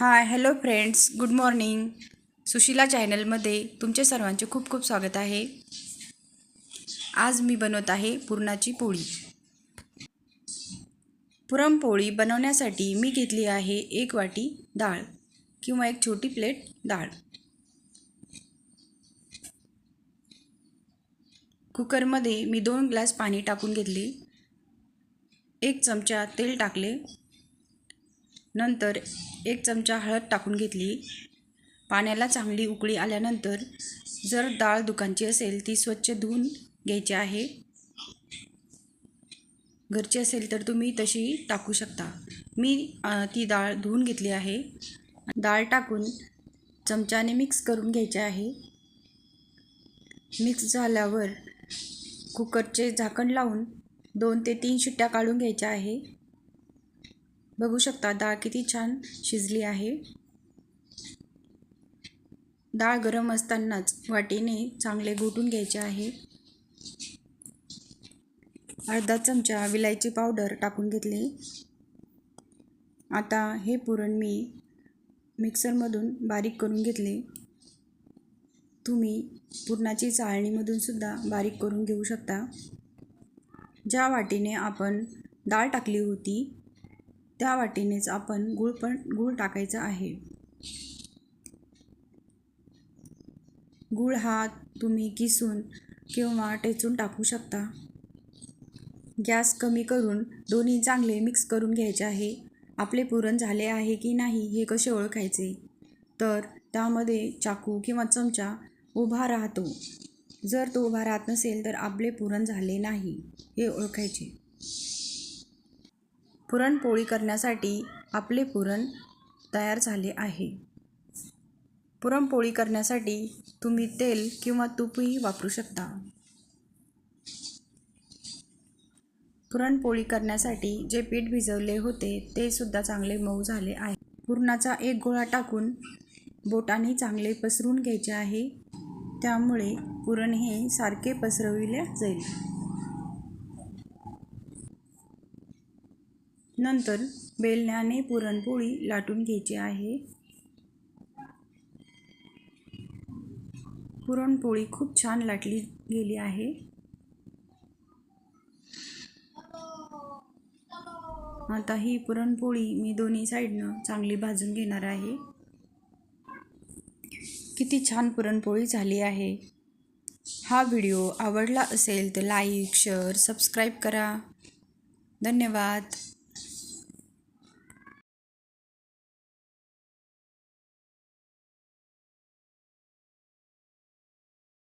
Hi hello friends good morning Sushila चॅनलमध्ये तुमचे सर्वांचे खूप खूप स्वागत आहे. आज मी बनवत आहे पुरणाची पोळी. पुरणपोळी बनवण्यासाठी मी घेतली आहे एक वाटी डाळ किंवा एक छोटी प्लेट डाळ. कुकरमध्ये मी दोन ग्लास पाणी टाकून घेतले. एक चमचा तेल टाकले. नंतर एक चमचा हळद टाकून घेतली. पाण्याला चांगली उकळी आल्यानंतर जर डाळ दुकानची असेल ती स्वच्छ धुवून घ्यायची आहे. घरची असेल तर तुम्ही तशी टाकू शकता. मी ती डाळ धुवून घेतली आहे. डाळ टाकून चमच्याने मिक्स करून घ्यायचे आहे. मिक्स झाल्यावर कुकरचे झाकण लावून दोन ते तीन शिट्ट्या काढून घ्यायच्या आहे. बघू शकता डाळ किती छान शिजली आहे. डाळ गरम असतानाच वाटीने चांगले घोटून घ्यायचे आहे. अर्धा चमचा विलायची पावडर टाकून घेतली. आता हे पुरण मी मिक्सरमधून बारीक करून घेतले. तुम्ही पुरणाची चाळणीमधून सुद्धा बारीक करून घेऊ शकता. ज्या वाटीने आपण डाळ टाकली होती त्या वाटीनेच आपण गूळ पण गूळ टाकायचा आहे. गूळ हा तुम्ही किसून किंवा टेचून टाकू शकता. गॅस कमी करून दोन्ही चांगले मिक्स करून घ्यायचे आहे. आपले पुरण झाले आहे की नाही हे कसे ओळखायचे? तर त्यामध्ये चाकू किंवा चमचा उभा राहतो. जर तो उभा राहत नसेल तर आपले पुरण झाले नाही हे ओळखायचे. पुरणपोळी करण्यासाठी आपले पुरण तयार झाले आहे. पुरणपोळी करण्यासाठी तुम्ही तेल किंवा तूपही वापरू शकता. पुरणपोळी करण्यासाठी जे पीठ भिजवले होते ते सुद्धा चांगले मऊ झाले आहे. पुरणाचा एक गोळा टाकून बोटाने चांगले पसरून घ्यायचे आहे. त्यामुळे पुरण हे सारखे पसरविले जाईल. नंतर बेलण्याने पुरणपोळी लाटून घ्यायची आहे. पुरणपोळी खूप छान लाटली गेली आहे. आता ही पुरणपोळी मी दोन्ही साईडनं चांगली भाजून घेणार आहे. किती छान पुरणपोळी झाली आहे. हा व्हिडिओ आवडला असेल तर लाईक शेअर सबस्क्राईब करा. धन्यवाद.